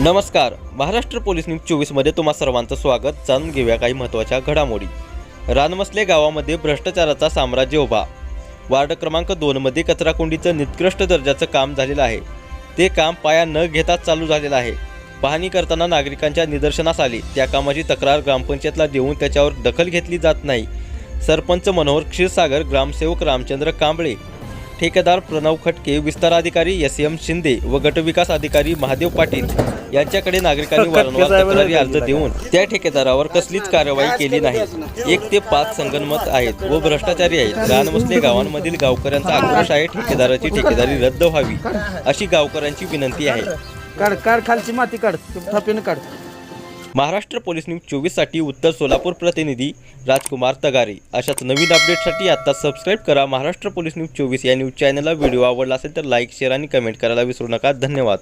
नमस्कार. Maharashtra police news चोवीसमध्ये तुम्हा सर्वांचं स्वागत. जाणून घेऊया काही महत्त्वाच्या घडामोडी. रानमसले गावामध्ये भ्रष्टाचाराचा साम्राज्य उभा. वार्ड क्रमांक दोनमध्ये कचराकुंडीचं निकृष्ट दर्जाचं काम झालेलं आहे. ते काम पाया न घेताच चालू झालेलं आहे. पाहणी करताना नागरिकांच्या निदर्शनास आली. त्या कामाची तक्रार ग्रामपंचायतला देऊन त्याच्यावर दखल घेतली जात नाही. सरपंच मनोहर क्षीरसागर ग्रामसेवक रामचंद्र कांबळे ठेकेदार प्रणव खटके विस्तार अधिकारी एस एम शिंदे व गटविकास अधिकारी महादेव पाटील यांच्याकडे नागरिकांनी वारंवार तक्रारी अर्ज देऊन त्या ठेकेदारावर कसलीच कार्यवाही केली नाही. एक ते पाच संगनमत आहेत व भ्रष्टाचारी आहेत. रानमसले गावांमधील गावकऱ्यांचा आक्रोश आहे. ठेकेदाराची ठेकेदारी रद्द व्हावी अशी गावकऱ्यांची विनंती आहे. काढ काढ खालची माती काढ. थापीनं काढ. महाराष्ट्र पोलीस न्यूज चोवीससाठी उत्तर सोलापूर प्रतिनिधी राजकुमार तगारे. अशाच नवीन अपडेटसाठी आता सबस्क्राईब करा महाराष्ट्र पोलीस न्यूज चोवीस या न्यूज चॅनलला व्हिडिओ आवडला असेल तर लाईक शेअर आणि कमेंट करायला विसरू नका. धन्यवाद.